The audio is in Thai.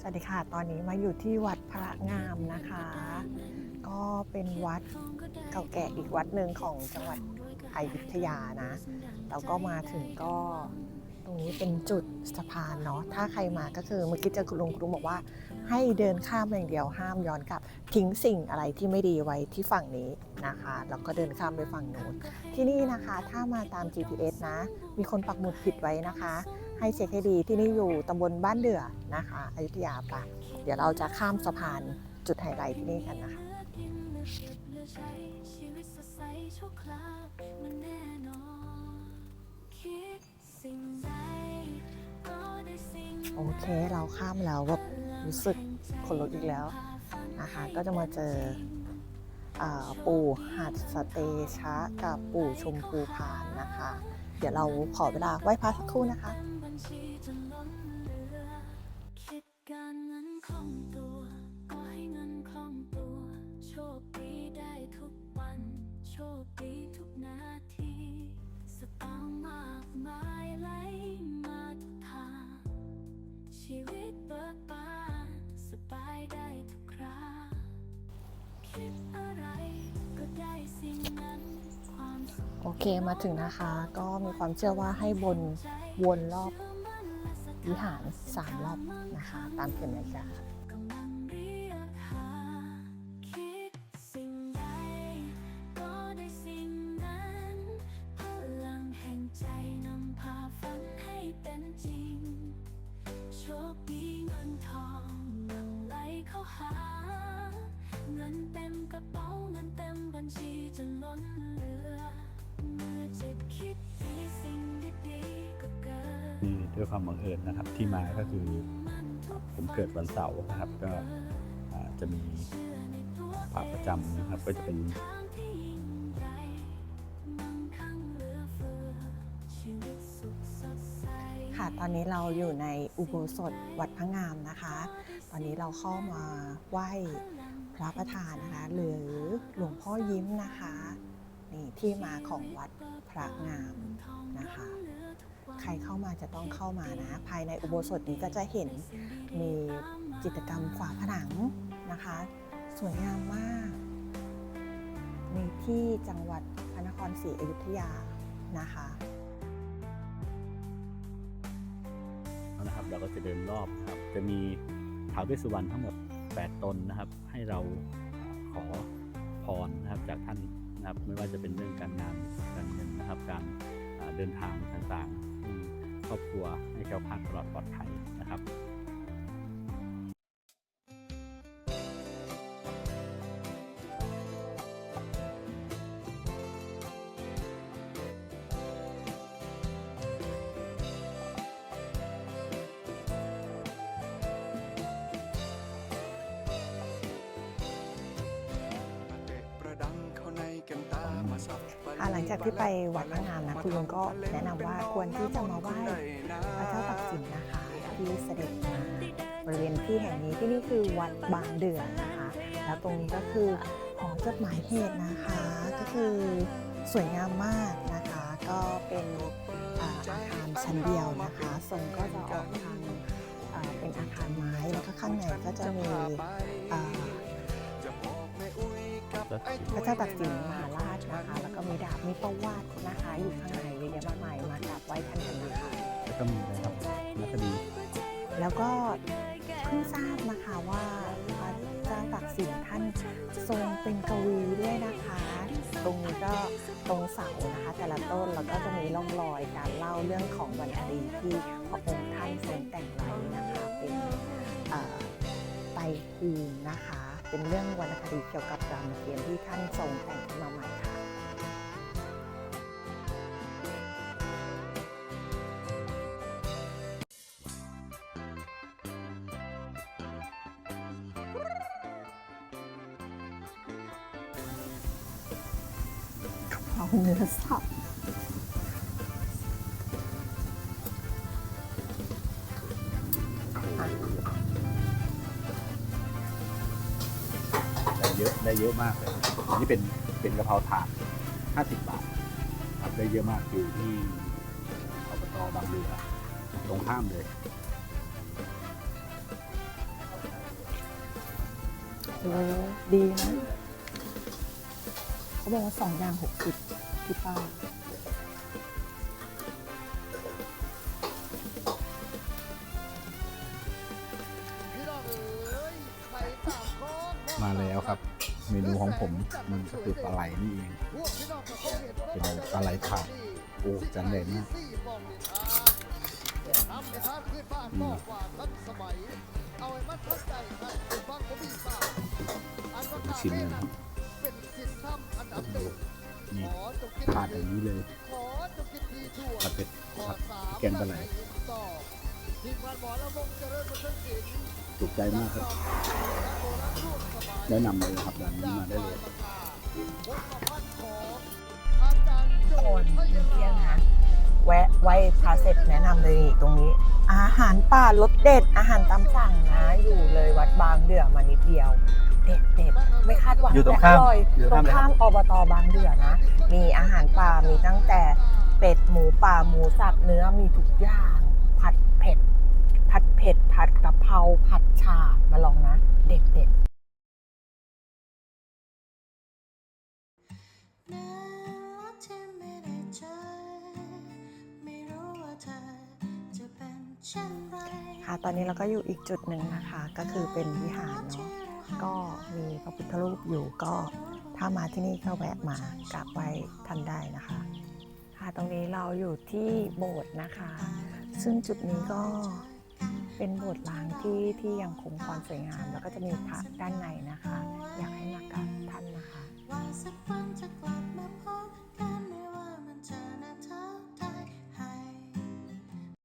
สวัสดีค่ะ ตอนนี้มาอยู่ที่วัดพระงามนะคะ ก็เป็นวัดเก่าแก่อีกวัดหนึ่งของจังหวัดอยุธยานะแล้วก็มาถึงก็ตรงนี้เป็นจุดสะพานเนาะ ถ้าใครมาก็คือเมื่อกี้เจอคุณลุงคุณลุงบอกว่า ให้เดินข้ามอย่างเดียวห้ามย้อนกลับ ทิ้งสิ่งอะไรที่ไม่ดีไว้ที่ฝั่งนี้นะคะ แล้วก็เดินข้ามไปฝั่งโน้นที่นี่นะคะ ถ้ามาตาม GPS นะ มีคนปักหมุดผิดไว้นะคะ ให้เช็คให้ดีที่นี่อยู่ตำบลบ้านเดือนะคะอยุธยาปะเดี๋ยวเราจะข้ามสะพานจุดไฮไลท์ที่นี่กันนะคะโอเคเราข้ามแล้วแบบรู้สึกขนลุกอีกแล้วนะคะก็จะมาเจออปู่หัดสเตชะกับปู่ชมพูพานนะคะ เดี๋ยวเราขอเวลาไหว้พระสักครู่นะคะโชคดีทุกนาทีสตางมากมาย โอเคมาถึงนะคะก็มีความเชื่อว่าให้บนวนรอบวิหารสามรอบนะคะ ตามเข็มนาฬิกากำลังเรียกหาคิดสิ่งใดก็ได้สิ่งนั้นพลังแห่งใจนำพาฝันให้เป็นจริงโชคดีเงินทองหลั่งไหลเข้าหาเงินเต็มกระเป๋าเงินเต็มบัญชีจนล้นเหลือ นี่ด้วยความบังเอิญนะครับที่มาก็คือผมเกิดวันเสาร์นะครับ ก็จะมีพระประจำนะครับ ก็จะเป็นค่ะตอนนี้เราอยู่ในอุโบสถวัดพระงามนะคะ ตอนนี้เราเข้ามาไหว้พระประธานนะคะ หรือหลวงพ่อยิ้มนะคะ ที่มาของวัดพระงามนะคะ ใครเข้ามาจะต้องเข้ามานะ ภายในอุโบสถนี้ก็จะเห็นมีจิตรกรรมฝาผนังนะคะ สวยงามมากมีที่จังหวัดพระนครศรีอยุธยานะคะนะครับเราก็จะเดินรอบนะครับ จะมีท้าวเวสสุวรรณทั้งหมด 8 ตนนะครับ ให้เราขอพรนะครับจากท่าน นะครับไม่ว่าจะเป็นเรื่องการงานการเงินนะครับ การเดินทางต่างๆครอบครัวให้แก้วพลาดตลอดปลอดภัยนะครับ จากที่ไปวัดพระงามนะคุณลุงก็แนะนำว่าควรที่จะมาไหว้พระเจ้าตักสินนะคะที่เสด็จมาบริเวณที่แห่งนี้ที่นี่คือวัดบางเดือนนะคะ แล้วตรงนี้ก็คือหอจดหมายเหตุนะคะ ก็คือสวยงามมากนะคะ ก็เป็นอาคารชั้นเดียวนะคะทรงก็จะออกทางเป็นอาคารไม้แล้วก็ข้างในก็จะมีพระเจ้าตักสินมหาราช นะคะ แล้วก็มีดาบมีประวัตินะคะอยู่ข้างในเยอะแยะมากมายมากราบไหว้ท่านกันนะคะแล้วก็มีนะครับนักคดี แล้วก็เพิ่งทราบนะคะว่าพระเจ้าตักสินท่านทรงเป็นกวีด้วยนะคะ ตรงนี้ก็ตรงเสานะคะ แต่ละต้นแล้วก็จะมีร่องรอยการเล่าเรื่องของวรรณคดีที่พระองค์ท่านทรงแต่งไว้นะคะเป็นเอ่อไตรภูมินะคะ เป็นเรื่องวรรณคดีเกี่ยวกับรามเกียรติ์ที่ท่านทรงแต่งขึ้นมาใหม่ค่ะ เอาเนื้อสับได้เยอะได้เยอะมากเลยอันนี้เป็นเป็นกะเพราถาด50 บาทครับได้เยอะมากอยู่ที่อบตบางเรือตรงข้ามเลยโอ้ดีนะเขาบอกว่าสองอย่างหกสิบ ที่ป้ามาแล้วครับ เมนูของผมมันก็คือปลาไหลนี่เอง เป็นปลาไหลถาดโอ้จังเลยมากอืมผมชิมเลยนะ นี่ถาดอย่างนี้เลยผัดเผ็ดผัดแกงปลาไหลถูกใจมากครับ แนะนำเลยนะครับร้านนี้มาได้เลย ไหว้พระเสร็จแนะนำเลยนี่ตรงนี้ อาหารป่ารสเด็ด อาหารตามสั่งนะอยู่เลยวัดบางเดือมานิดเดียว เด็ดเด็ดไม่คาดหวังอยู่ตรงแต่ข้ามอร่อยอยู่ตตรรงงข้ามข้ามอบตบางเดือนะ มีอาหารป่ามีตั้งแต่เป็ดหมูป่าหมูสับเนื้อมีทุกอย่าง ผัดเผ็ดผัดเผ็ดผัดกะเพราผัดฉ่ามาลองนะ เด็ดเด็ด ค่ะ ตอนนี้เราก็อยู่อีกจุดหนึ่งนะคะ ก็คือเป็นวิหารเนาะ ก็มีพระพุทธรูปอยู่ก็ถ้ามาที่นี่ก็แวะมากราบไหว้ท่านได้นะคะ ค่ะ ตรงนี้เราอยู่ที่โบสถ์นะคะ ซึ่งจุดนี้ก็เป็นโบสถ์ล้างที่ที่ยังคงความสวยงาม แล้วก็จะมีพระด้านในนะคะ อยากให้มากราบท่านนะคะ